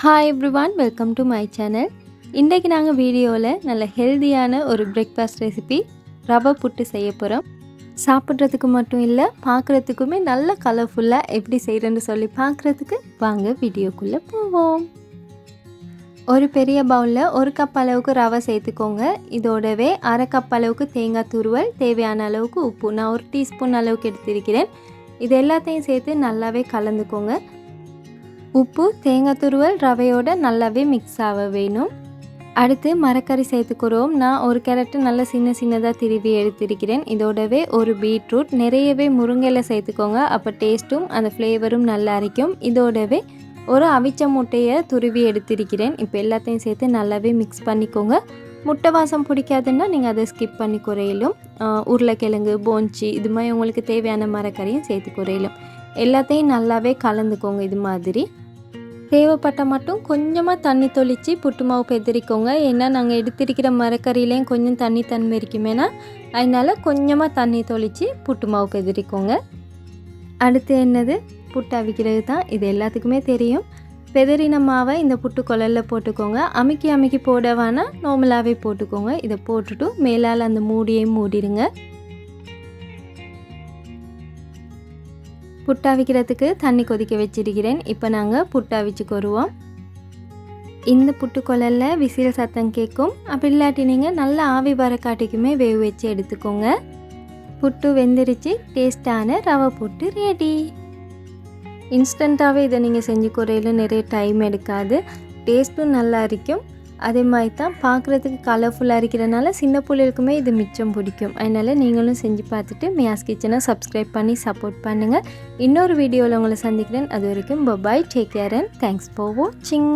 Hi everyone welcome to my channel இன்றைக்கு நாங்கள் வீடியோவில் நல்ல ஹெல்தியான ஒரு பிரேக்ஃபாஸ்ட் ரெசிபி ரவை புட்டு செய்ய போகிறோம் சாப்பிட்றதுக்கு மட்டும் இல்லை பார்க்குறதுக்குமே நல்ல கலர்ஃபுல்லாக எப்படி செய்கிறேன்னு சொல்லி பார்க்குறதுக்கு வாங்க வீடியோக்குள்ளே போவோம். ஒரு பெரிய பவுலில் ஒரு கப் அளவுக்கு ரவை சேர்த்துக்கோங்க. இதோடவே அரை கப் அளவுக்கு தேங்காய் துருவல் தேவையான அளவுக்கு உப்பு. நான் ஒரு டீஸ்பூன் அளவுக்கு எடுத்திருக்கிறேன். இது எல்லாத்தையும் சேர்த்து நல்லாவே கலந்துக்கோங்க. உப்பு தேங்காய் துருவல் ரவையோட நல்லாவே மிக்ஸ் ஆக வேணும். அடுத்து மரக்கறி சேர்த்துக்கிறோம். நான் ஒரு கேரட்டு நல்லா சின்ன சின்னதாக திருவி எடுத்திருக்கிறேன். இதோடவே ஒரு பீட்ரூட் நிறையவே முருங்கையில் சேர்த்துக்கோங்க. அப்போ டேஸ்ட்டும் அந்த ஃப்ளேவரும் நல்லா இருக்கும் இதோடவே ஒரு அவிச்ச முட்டையை துருவி எடுத்திருக்கிறேன். இப்போ எல்லாத்தையும் சேர்த்து நல்லாவே மிக்ஸ் பண்ணிக்கோங்க. முட்டை வாசம் பிடிக்காதுன்னா நீங்கள் அதை ஸ்கிப் பண்ணி குறையிலும். உருளைக்கிழங்கு போஞ்சி இது மாதிரி உங்களுக்கு தேவையான மரக்கறியும் சேர்த்து குறையிலும். எல்லாத்தையும் நல்லாவே கலந்துக்கோங்க இது மாதிரி. தேவைப்பட்ட மட்டும் கொஞ்சமாக தண்ணி தொளித்து புட்டு மாவு பெதிரிக்கோங்க ஏன்னா நாங்கள் எடுத்திருக்கிற மரக்கறியிலையும் கொஞ்சம் தண்ணி தன்மை இருக்குமேனா அதனால் கொஞ்சமாக தண்ணி தொளித்து புட்டு மாவு பெதிரிக்கோங்க அடுத்து என்னது? புட்டு அவிக்கிறது தான் இது எல்லாத்துக்குமே தெரியும். பெதறின மாவை இந்த புட்டு குழலில் போட்டுக்கோங்க. அமுக்கி அமுக்கி போட வேணால் நார்மலாகவே போட்டுக்கோங்க. இதை போட்டுட்டு மேலால் அந்த மூடியையும் மூடிடுங்க. புட்டாவிக்கிறதுக்கு தண்ணி கொதிக்க வச்சிருக்கிறேன். இப்போ நாங்கள் புட்டாவிச்சுக்கு வருவோம் இந்த புட்டு குழலில் விசில் சத்தம் கேட்கும் அப்படி இல்லாட்டி நீங்கள் நல்லா ஆவி வர காட்டிக்குமே வேக வச்சு எடுத்துக்கோங்க. புட்டு வெந்துருச்சு. டேஸ்டான ரவை புட்டு ரெடி இன்ஸ்டண்ட்டாகவே இதை நீங்கள் செஞ்சு குறையில நிறைய டைம் எடுக்காது. டேஸ்ட்டும் நல்லா இருக்கும். அதே மாதிரி தான் பார்க்குறதுக்கு கலர்ஃபுல்லாக இருக்கிறனால சின்ன பிள்ளைகளுக்குமே இது மிச்சம் பிடிக்கும். அதனால் நீங்களும் செஞ்சு பார்த்துட்டு மியாஸ் கிச்சனை சப்ஸ்கிரைப் பண்ணி சப்போர்ட் பண்ணுங்கள் இன்னொரு வீடியோவில் உங்களை சந்திக்கிறேன். அது வரைக்கும் bye bye take care and thanks for வாட்சிங்